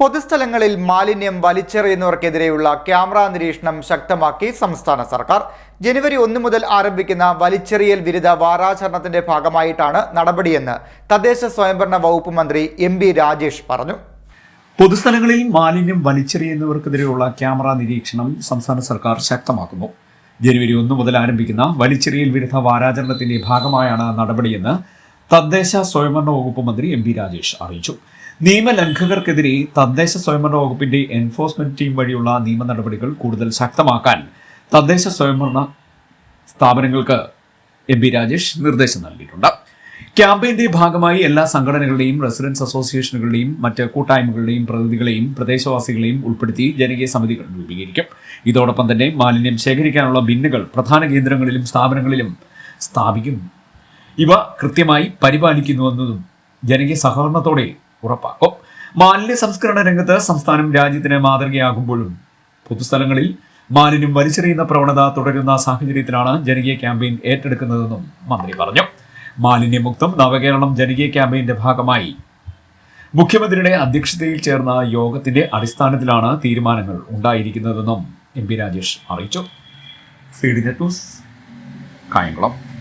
പൊതുസ്ഥലങ്ങളിൽ മാലിന്യം വലിച്ചെറിയുന്നവർക്കെതിരെയുള്ള ക്യാമറ നിരീക്ഷണം ശക്തമാക്കി സംസ്ഥാന സർക്കാർ. ജനുവരി ഒന്ന് മുതൽ ആരംഭിക്കുന്ന വലിച്ചെറിയൽ വിരുദ്ധ വാരാചരണത്തിന്റെ ഭാഗമായിട്ടാണ് നടപടിയെന്ന് തദ്ദേശ സ്വയംഭരണ വകുപ്പ് മന്ത്രി എം ബി രാജേഷ് പറഞ്ഞു. പൊതുസ്ഥലങ്ങളിൽ മാലിന്യം വലിച്ചെറിയുന്നവർക്കെതിരെയുള്ള ക്യാമറ നിരീക്ഷണം സംസ്ഥാന സർക്കാർ ശക്തമാക്കുന്നു. ജനുവരി ഒന്ന് മുതൽ ആരംഭിക്കുന്ന വലിച്ചെറിയൽ വിരുദ്ധ വാരാചരണത്തിന്റെ ഭാഗമായാണ് നടപടിയെന്ന് തദ്ദേശ സ്വയംഭരണ വകുപ്പ് മന്ത്രി എം പി രാജേഷ് അറിയിച്ചു. നിയമലംഘകർക്കെതിരെ തദ്ദേശ സ്വയംഭരണ വകുപ്പിന്റെ എൻഫോഴ്സ്മെന്റ് ടീം വഴിയുള്ള നിയമ നടപടികൾ കൂടുതൽ ശക്തമാക്കാൻ തദ്ദേശ സ്വയംഭരണ സ്ഥാപനങ്ങൾക്ക് എം പി രാജേഷ് നിർദ്ദേശം നൽകിയിട്ടുണ്ട്. ക്യാമ്പയിന്റെ ഭാഗമായി എല്ലാ സംഘടനകളുടെയും റെസിഡൻസ് അസോസിയേഷനുകളുടെയും മറ്റ് കൂട്ടായ്മകളുടെയും പ്രതിനിധികളെയും പ്രദേശവാസികളെയും ഉൾപ്പെടുത്തി ജനകീയ സമിതികൾ രൂപീകരിക്കും. ഇതോടൊപ്പം തന്നെ മാലിന്യം ശേഖരിക്കാനുള്ള ബിന്നുകൾ പ്രധാന കേന്ദ്രങ്ങളിലും സ്ഥാപനങ്ങളിലും സ്ഥാപിക്കും ഇവ കൃത്യമായി പരിപാലിക്കുന്നുവെന്നതും ജനകീയ സഹകരണത്തോടെ ഉറപ്പാക്കും. മാലിന്യ സംസ്കരണ രംഗത്ത് സംസ്ഥാനം രാജ്യത്തിന് മാതൃകയാകുമ്പോഴും പൊതുസ്ഥലങ്ങളിൽ മാലിന്യം വലിച്ചെറിയുന്ന പ്രവണത തുടരുന്ന സാഹചര്യത്തിലാണ് ജനകീയ ക്യാമ്പയിൻ ഏറ്റെടുക്കുന്നതെന്നും മന്ത്രി പറഞ്ഞു. മാലിന്യമുക്തം നവകേരളം ജനകീയ ക്യാമ്പയിന്റെ ഭാഗമായി. മുഖ്യമന്ത്രിയുടെ അധ്യക്ഷതയിൽ ചേർന്ന യോഗത്തിന്റെ അടിസ്ഥാനത്തിലാണ് തീരുമാനങ്ങൾ ഉണ്ടായിരിക്കുന്നതെന്നും എം പി രാജേഷ് അറിയിച്ചു. കായംകുളം.